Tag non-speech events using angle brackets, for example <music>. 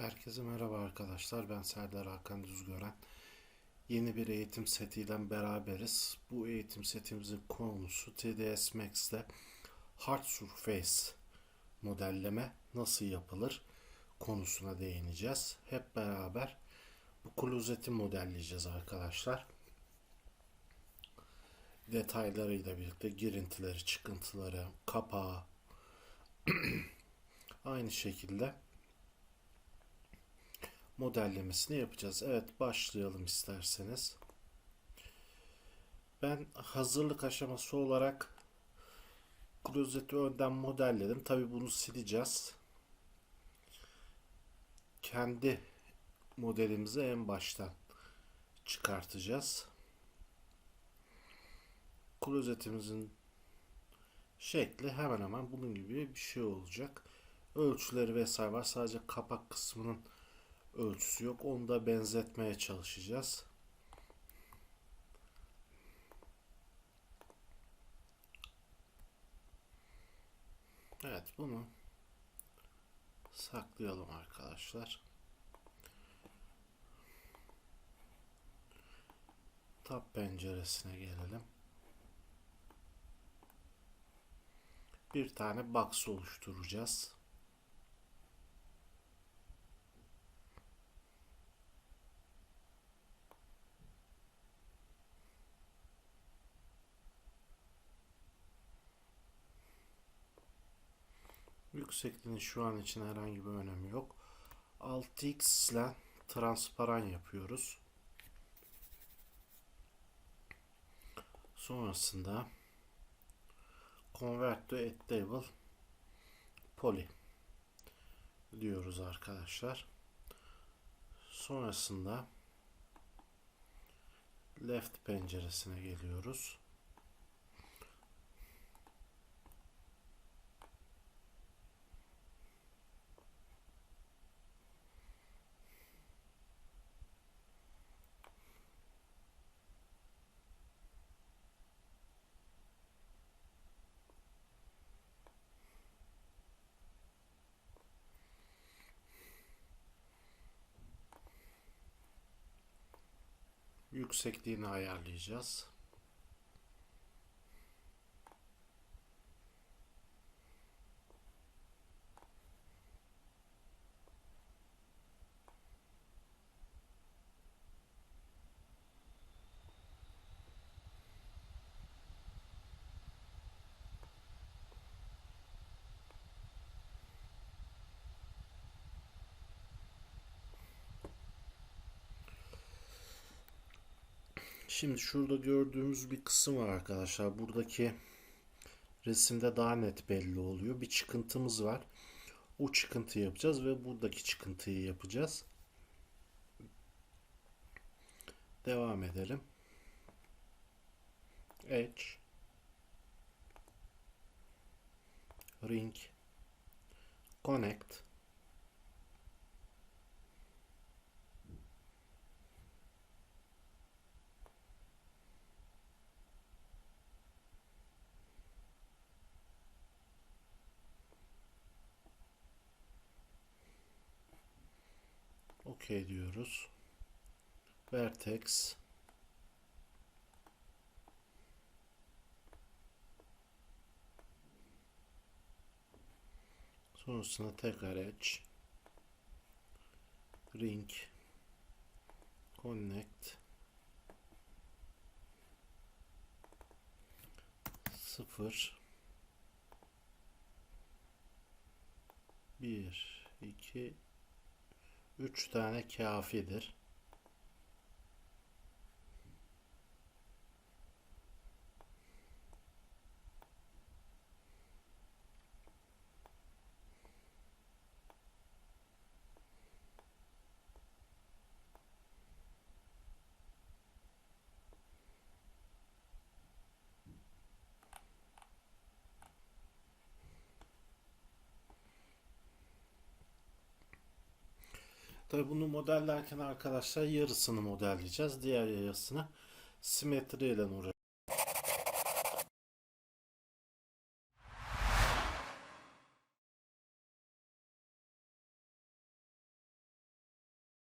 Herkese merhaba arkadaşlar. Ben Serdar Hakan Düzgören. Yeni bir eğitim setiyle beraberiz. Bu eğitim setimizin konusu TDS Max'te Hard Surface modelleme nasıl yapılır konusuna değineceğiz. Hep beraber bu klozeti modelleyeceğiz arkadaşlar. Detaylarıyla birlikte girintileri, çıkıntıları, kapağı <clears throat> aynı şekilde modellemesini yapacağız. Evet başlayalım isterseniz. Ben hazırlık aşaması olarak klozeti önden modelledim. Tabi bunu sileceğiz. Kendi modelimizi en baştan çıkartacağız. Klozetimizin şekli hemen hemen bunun gibi bir şey olacak. Ölçüleri vesaire var. Sadece kapak kısmının ölçüsü yok. Onu da benzetmeye çalışacağız. Evet bunu saklayalım arkadaşlar. Tab penceresine gelelim. Bir tane box oluşturacağız. Yüksekliğinin şu an için herhangi bir önemi yok. 6x ile transparan yapıyoruz. Sonrasında convert to editable poly diyoruz arkadaşlar. Sonrasında left penceresine geliyoruz. Yüksekliğini ayarlayacağız. Şimdi şurada gördüğümüz bir kısım var arkadaşlar. Buradaki resimde daha net belli oluyor. Bir çıkıntımız var. O çıkıntıyı yapacağız ve buradaki çıkıntıyı yapacağız. Devam edelim. Edge Ring Connect OK diyoruz. Vertex. Sonrasında tekrar edge. Ring. Connect. Sıfır. Bir iki 3 tane kafidir. Tabi bunu modellerken arkadaşlar yarısını modelleyeceğiz. Diğer yarısını simetriyle uğraşacağız.